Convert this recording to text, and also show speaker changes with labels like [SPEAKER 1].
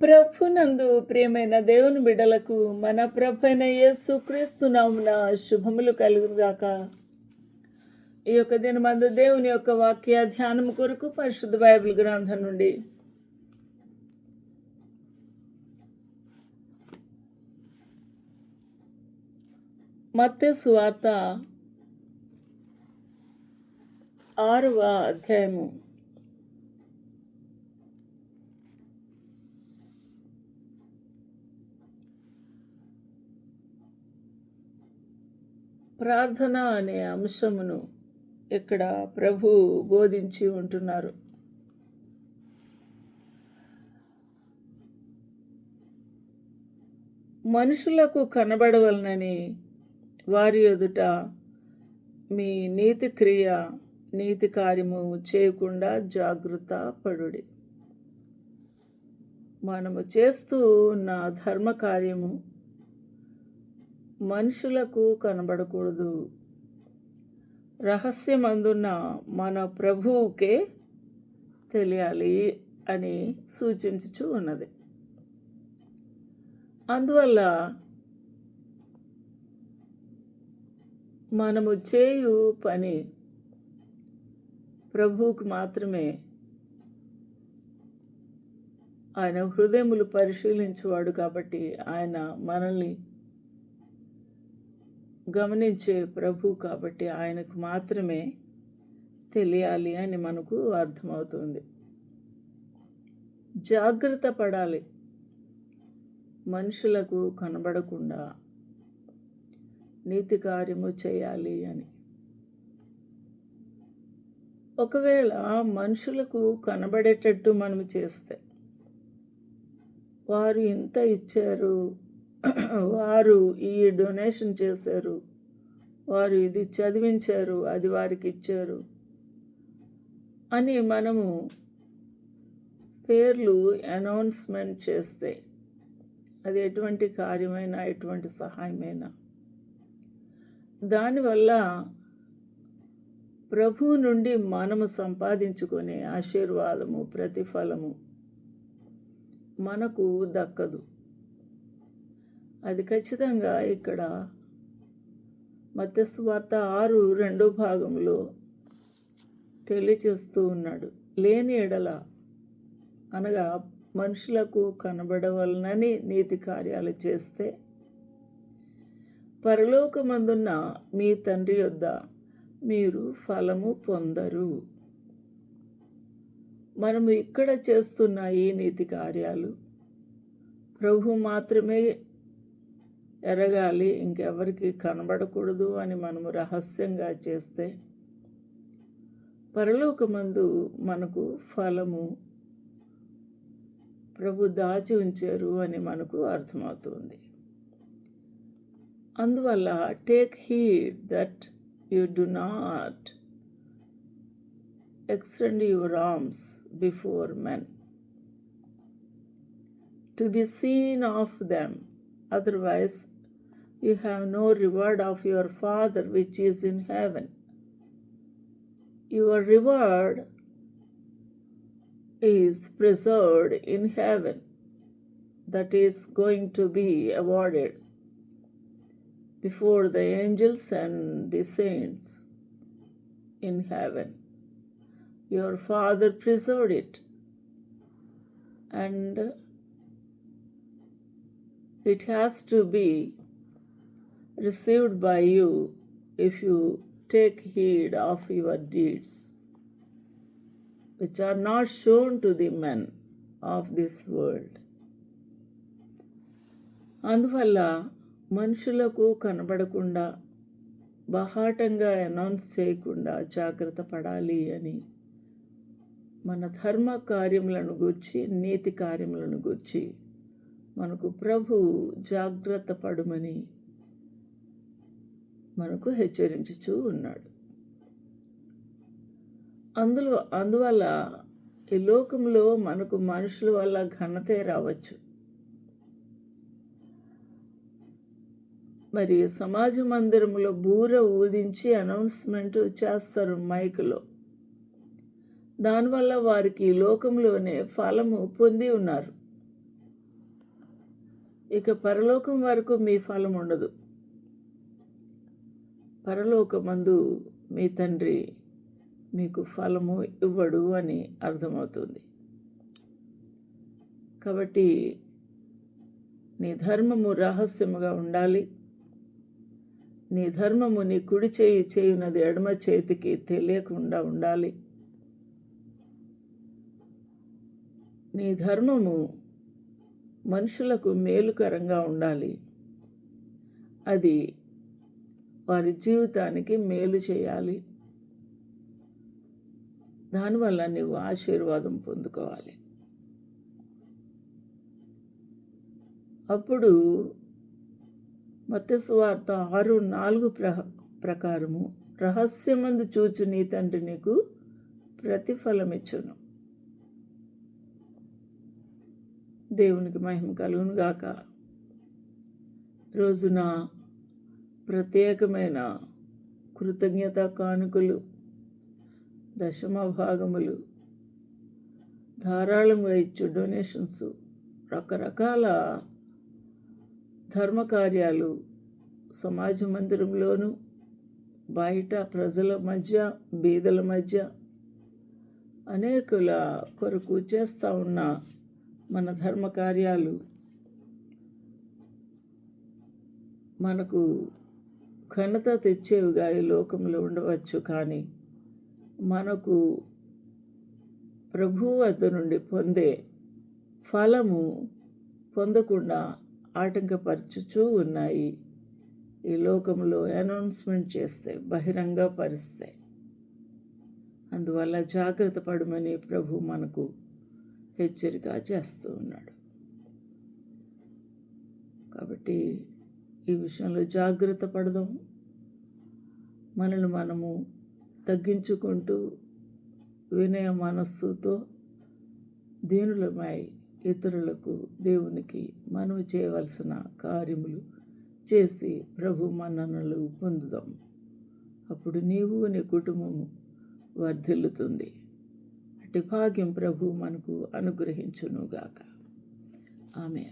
[SPEAKER 1] ప్రభునందు ప్రియమైన దేవుని బిడ్డలకు మన ప్రభైన యేసు క్రీస్తునామున శుభములు కలుగుగాక ఈ యొక్క దినమందు దేవుని యొక్క వాక్య ధ్యానం కొరకు పరిశుద్ధ బైబిల్ గ్రంథం నుండి మత్తే సువార్త ఆరవ అధ్యాయము. ప్రార్థన అనే అంశమును ఇక్కడ ప్రభు బోధించి ఉంటున్నారు. మనుషులకు కనబడవలనని వారి ఎదుట మీ నీతి క్రియ నీతి కార్యము చేయకుండా జాగ్రత్త పడుడి. మనము చేస్తూ ఉన్న ధర్మ కార్యము మనుషులకు కనబడకూడదు. రహస్యమందున్న మన ప్రభువుకే తెలియాలి అని సూచించుచు ఉన్నది. అందువల్ల మనము చేయు పని ప్రభువుకు మాత్రమే. ఆయన హృదయములు పరిశీలించేవాడు కాబట్టి ఆయన మనల్ని గమనించే ప్రభు కాబట్టి ఆయనకు మాత్రమే తెలియాలి అని మనకు అర్థమవుతుంది. జాగ్రత్త పడాలి. మనుషులకు కనబడకుండా నీతి కార్యము చేయాలి అని. ఒకవేళ మనుషులకు కనబడేటట్టు మనం చేస్తే వారు ఇంత ఇచ్చారు వారు ఈ డొనేషన్ చేశారు. వారు ఇది చదివించారు అది వారికి ఇచ్చారు అని మనము పేర్లు అనౌన్స్మెంట్ చేస్తే అది ఎటువంటి కార్యమైనా ఎటువంటి సహాయమైనా. దానివల్ల ప్రభువు నుండి మనము సంపాదించుకునే ఆశీర్వాదము ప్రతిఫలము మనకు దక్కదు. అది ఖచ్చితంగా ఇక్కడ మత్స్వార్త ఆరు రెండో భాగంలో తెలియచేస్తూ ఉన్నాడు. లేని ఎడల అనగా మనుషులకు కనబడవలనని నీతి కార్యాలు చేస్తే పరలోకమందున్న మీ తండ్రి యొద్ద మీరు ఫలము పొందరు. మనము ఇక్కడ చేస్తున్న ఈ నీతి కార్యాలు ప్రభు మాత్రమే ఎరగాలి ఇంకెవరికి కనబడకూడదు అని మనము రహస్యంగా చేస్తే పరలోకమందు మనకు ఫలము ప్రభు దాచి ఉంచారు అని మనకు అర్థమవుతుంది. అందువల్ల take heed that you do not extend your arms before men to be seen of them otherwise you have no reward of your father which is in heaven. Your reward is preserved in heaven. That is going to be awarded before the angels and the saints in heaven. Your father preserved it. And it has to be received by you if you take heed of your deeds which are not shown to the men of this world. అందువల్ల మనుషులకు కనబడకుండా బహాటంగా announce చేయకుండా జాగ్రత్త పడాలి అని మన ధర్మ కార్యములను గూర్చి నీతి కార్యములను గూర్చి మనకు ప్రభు జాగ్రత్త పడుమని మనకు హెచ్చరించుచూ ఉన్నాడు. అందులో అందువల్ల ఈ లోకంలో మనకు మనుషుల వల్ల ఘనతే రావచ్చు. మరి సమాజ మందిరంలో బూర ఊదించి అనౌన్స్మెంట్ చేస్తారు మైకులో. దానివల్ల వారికి ఈ లోకంలోనే ఫలము పొంది ఉన్నారు. ఇక పరలోకం వరకు మీ ఫలం ఉండదు పరలోకమందు మీ తండ్రి మీకు ఫలము ఇవ్వడు అని అర్థమవుతుంది. కాబట్టి నీ ధర్మము రహస్యముగా ఉండాలి. నీ ధర్మము నీ కుడి చేయి చేయునది ఎడమ చేతికి తెలియకుండా ఉండాలి. నీ ధర్మము మనుషులకు మేలుకరంగా ఉండాలి. అది వారి జీవితానికి మేలు చేయాలి. దానివల్ల నీవు ఆశీర్వాదం పొందుకోవాలి. అప్పుడు మత్స్యవార్త ఆరు నాలుగు ప్ర ప్రకారము రహస్యమందు చూచు నీ తండ్రి నీకు ప్రతిఫలమిచ్చును. దేవునికి మహిమ కలుగునుగాక. రోజున ప్రత్యేకమైన కృతజ్ఞత కానుకలు దశమ భాగములు ధారాళంగా ఇచ్చు డొనేషన్స్ రకరకాల ధర్మ కార్యాలు సమాజ మందిరంలోను బయట ప్రజల మధ్య బీదల మధ్య అనేకుల కొరకు చేస్తూ ఉన్న మన ధర్మ కార్యాలు మనకు ఘనత తెచ్చేవిగా ఈ లోకంలో ఉండవచ్చు కానీ మనకు ప్రభు వద్ద నుండి పొందే ఫలము పొందకుండా ఆటంకపరచుచూ ఉన్నాయి. ఈ లోకంలో అనౌన్స్మెంట్ చేస్తే బహిరంగపరిస్తే. అందువల్ల జాగ్రత్త పడమని ప్రభు మనకు హెచ్చరిక చేస్తూ ఉన్నాడు. కాబట్టి ఈ విషయంలో జాగ్రత్త పడదాం. మనల్ని మనము తగ్గించుకుంటూ వినయ మనస్సుతో దీనులమై ఇతరులకు దేవునికి మనం చేయవలసిన కార్యములు చేసి ప్రభు మన్ననలు పొందుదాం. అప్పుడు నీవు నీ కుటుంబము వర్ధిల్లుతుంది. అటు భాగ్యం ప్రభు మనకు అనుగ్రహించునుగాక. ఆమె